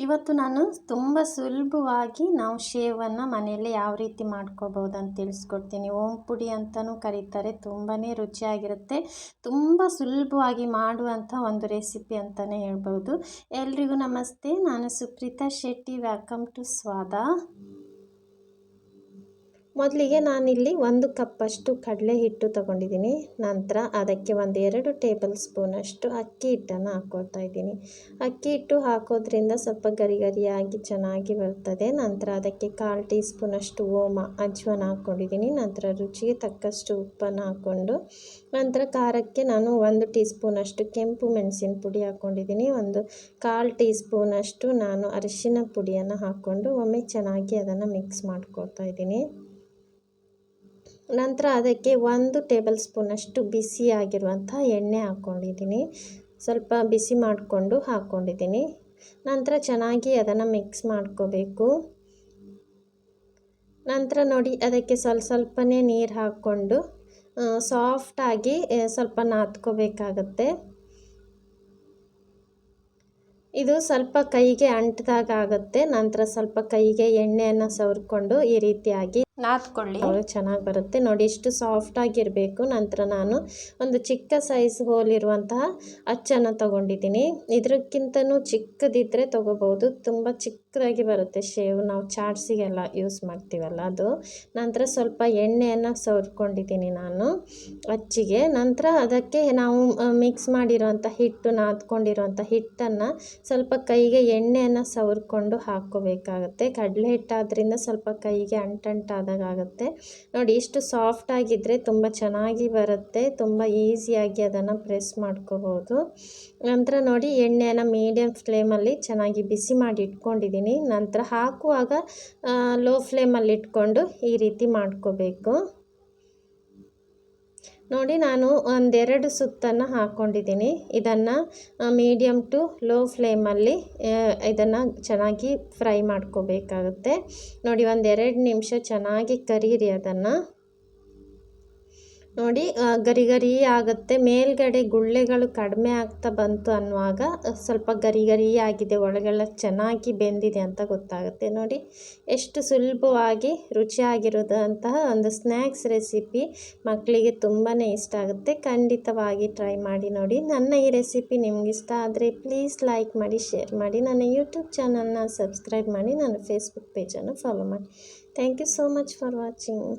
ಇವತ್ತು ನಾನು ತುಂಬ ಸುಲಭವಾಗಿ ನಾವು ಶೇವನ್ನು ಮನೆಯಲ್ಲೇ ಯಾವ ರೀತಿ ಮಾಡ್ಕೋಬೋದು ಅಂತ ತಿಳಿಸ್ಕೊಡ್ತೀನಿ. ಓಂ ಪುಡಿ ಅಂತಲೂ ಕರೀತಾರೆ. ತುಂಬಾ ರುಚಿಯಾಗಿರುತ್ತೆ. ತುಂಬ ಸುಲಭವಾಗಿ ಮಾಡುವಂಥ ಒಂದು ರೆಸಿಪಿ ಅಂತಲೇ ಹೇಳ್ಬೋದು. ಎಲ್ರಿಗೂ ನಮಸ್ತೆ. ನಾನು ಸುಪ್ರೀತಾ ಶೆಟ್ಟಿ. ವೆಲ್ಕಮ್ ಟು ಸ್ವಾದ. ಮೊದಲಿಗೆ ನಾನಿಲ್ಲಿ ಒಂದು ಕಪ್ಪಷ್ಟು ಕಡಲೆ ಹಿಟ್ಟು ತಗೊಂಡಿದ್ದೀನಿ. ನಂತರ ಅದಕ್ಕೆ ಒಂದು ಎರಡು ಟೇಬಲ್ ಸ್ಪೂನಷ್ಟು ಅಕ್ಕಿ ಹಿಟ್ಟನ್ನು ಹಾಕ್ಕೊಳ್ತಾ ಇದ್ದೀನಿ. ಅಕ್ಕಿ ಹಿಟ್ಟು ಹಾಕೋದ್ರಿಂದ ಸ್ವಲ್ಪ ಗರಿ ಗರಿಯಾಗಿ ಚೆನ್ನಾಗಿ ಬರ್ತದೆ. ನಂತರ ಅದಕ್ಕೆ ಕಾಲು ಟೀ ಸ್ಪೂನಷ್ಟು ಓಮ ಅಜ್ವನ ಹಾಕ್ಕೊಂಡಿದ್ದೀನಿ. ನಂತರ ರುಚಿಗೆ ತಕ್ಕಷ್ಟು ಉಪ್ಪನ್ನು ಹಾಕ್ಕೊಂಡು, ನಂತರ ಖಾರಕ್ಕೆ ನಾನು ಒಂದು ಟೀ ಸ್ಪೂನಷ್ಟು ಕೆಂಪು ಮೆಣಸಿನ ಪುಡಿ ಹಾಕ್ಕೊಂಡಿದ್ದೀನಿ. ಒಂದು ಕಾಲು ಟೀ ಸ್ಪೂನಷ್ಟು ನಾನು ಅರಿಶಿನ ಪುಡಿಯನ್ನು ಹಾಕ್ಕೊಂಡು ಒಮ್ಮೆ ಚೆನ್ನಾಗಿ ಅದನ್ನು ಮಿಕ್ಸ್ ಮಾಡ್ಕೊಳ್ತಾ ಇದ್ದೀನಿ. ನಂತರ ಅದಕ್ಕೆ ಒಂದು ಟೇಬಲ್ ಸ್ಪೂನಷ್ಟು ಬಿಸಿಯಾಗಿರುವಂಥ ಎಣ್ಣೆ ಹಾಕ್ಕೊಂಡಿದ್ದೀನಿ. ಸ್ವಲ್ಪ ಬಿಸಿ ಮಾಡಿಕೊಂಡು ಹಾಕ್ಕೊಂಡಿದ್ದೀನಿ. ನಂತರ ಚೆನ್ನಾಗಿ ಅದನ್ನು ಮಿಕ್ಸ್ ಮಾಡ್ಕೋಬೇಕು. ನಂತರ ನೋಡಿ, ಅದಕ್ಕೆ ಸ್ವಲ್ಪ ಸ್ವಲ್ಪನೇ ನೀರು ಹಾಕ್ಕೊಂಡು ಸಾಫ್ಟಾಗಿ ಸ್ವಲ್ಪ ನಾದ್ಕೋಬೇಕಾಗತ್ತೆ. ಇದು ಸ್ವಲ್ಪ ಕೈಗೆ ಅಂಟಿದಾಗ ಆಗುತ್ತೆ ನಂತರ ಸ್ವಲ್ಪ ಕೈಗೆ ಎಣ್ಣೆಯನ್ನು ಸವರ್ಕೊಂಡು ಈ ರೀತಿಯಾಗಿ ನಾದ್ಕೊಳ್ಳಿ. ಚೆನ್ನಾಗಿ ಬರುತ್ತೆ. ನೋಡಿ ಇಷ್ಟು ಸಾಫ್ಟಾಗಿರಬೇಕು ನಂತರ ನಾನು ಒಂದು ಚಿಕ್ಕ ಸೈಜ್ ಹೋಲಿರುವಂತಹ ಅಚ್ಚನ್ನು ತಗೊಂಡಿದ್ದೀನಿ. ಇದಕ್ಕಿಂತನೂ ಚಿಕ್ಕದಿದ್ದರೆ ತೊಗೋಬೋದು ತುಂಬ ಚಿಕ್ಕದಾಗಿ ಬರುತ್ತೆ. ಶೇವ್ ನಾವು ಚಾಟ್ಸಿಗೆಲ್ಲ ಯೂಸ್ ಮಾಡ್ತೀವಲ್ಲ ಅದು. ನಂತರ ಸ್ವಲ್ಪ ಎಣ್ಣೆಯನ್ನು ಸವರ್ಕೊಂಡಿದ್ದೀನಿ ನಾನು ಅಚ್ಚಿಗೆ. ನಂತರ ಅದಕ್ಕೆ ನಾವು ಮಿಕ್ಸ್ ಮಾಡಿರೋಂಥ ಹಿಟ್ಟು, ನಾದ್ಕೊಂಡಿರೋಂಥ ಹಿಟ್ಟನ್ನು ಸ್ವಲ್ಪ ಕೈಗೆ ಎಣ್ಣೆಯನ್ನು ಸವರ್ಕೊಂಡು ಹಾಕ್ಕೋಬೇಕಾಗತ್ತೆ. ಕಡಲೆ ಹಿಟ್ಟಾದ್ರಿಂದ ಸ್ವಲ್ಪ ಕೈಗೆ ಅಂಟಂಟಾದಾಗುತ್ತೆ ನೋಡಿ, ಇಷ್ಟು ಸಾಫ್ಟ್ ಆಗಿದ್ದರೆ ತುಂಬ ಚೆನ್ನಾಗಿ ಬರುತ್ತೆ. ತುಂಬ ಈಸಿಯಾಗಿ ಅದನ್ನು ಪ್ರೆಸ್ ಮಾಡ್ಕೋಬೋದು. ನಂತರ ನೋಡಿ, ಎಣ್ಣೆಯನ್ನು ಮೀಡಿಯಮ್ ಫ್ಲೇಮಲ್ಲಿ ಚೆನ್ನಾಗಿ ಬಿಸಿ ಮಾಡಿ ಇಟ್ಕೊಂಡಿದ್ದೀನಿ. ನಂತರ ಹಾಕುವಾಗ ಲೋ ಫ್ಲೇಮಲ್ಲಿ ಇಟ್ಕೊಂಡು ಈ ರೀತಿ ಮಾಡ್ಕೋಬೇಕು. ನೋಡಿ, ನಾನು ಒಂದೆರಡು ಸುತ್ತನ್ನು ಹಾಕ್ಕೊಂಡಿದ್ದೀನಿ ಇದನ್ನು ಮೀಡಿಯಮ್ ಟು ಲೋ ಫ್ಲೇಮಲ್ಲಿ ಇದನ್ನು ಚೆನ್ನಾಗಿ ಫ್ರೈ ಮಾಡ್ಕೋಬೇಕಾಗುತ್ತೆ. ನೋಡಿ, ಒಂದೆರಡು ನಿಮಿಷ ಚೆನ್ನಾಗಿ ಕರೀರಿ ಅದನ್ನು. ನೋಡಿ ಗರಿ ಗರಿ ಆಗುತ್ತೆ. ಮೇಲ್ಗಡೆ ಗುಳ್ಳೆಗಳು ಕಡಿಮೆ ಆಗ್ತಾ ಬಂತು ಅನ್ನುವಾಗ, ಸ್ವಲ್ಪ ಗರಿ ಗರಿ ಆಗಿದೆ, ಒಳಗೆಲ್ಲ ಚೆನ್ನಾಗಿ ಬೆಂದಿದೆ ಅಂತ ಗೊತ್ತಾಗುತ್ತೆ. ನೋಡಿ, ಎಷ್ಟು ಸುಲಭವಾಗಿ ರುಚಿಯಾಗಿರೋದಂತಹ ಒಂದು ಸ್ನ್ಯಾಕ್ಸ್ ರೆಸಿಪಿ ಮಕ್ಕಳಿಗೆ ತುಂಬಾ ಇಷ್ಟ ಆಗುತ್ತೆ. ಖಂಡಿತವಾಗಿ ಟ್ರೈ ಮಾಡಿ ನೋಡಿ. ನನ್ನ ಈ ರೆಸಿಪಿ ನಿಮ್ಗೆ ಇಷ್ಟ ಆದರೆ ಪ್ಲೀಸ್ ಲೈಕ್ ಮಾಡಿ, ಶೇರ್ ಮಾಡಿ. ನನ್ನ ಯೂಟ್ಯೂಬ್ ಚಾನಲ್ನ ಸಬ್ಸ್ಕ್ರೈಬ್ ಮಾಡಿ, ನನ್ನ ಫೇಸ್ಬುಕ್ ಪೇಜನ್ನು ಫಾಲೋ ಮಾಡಿ. Thank you so much for watching.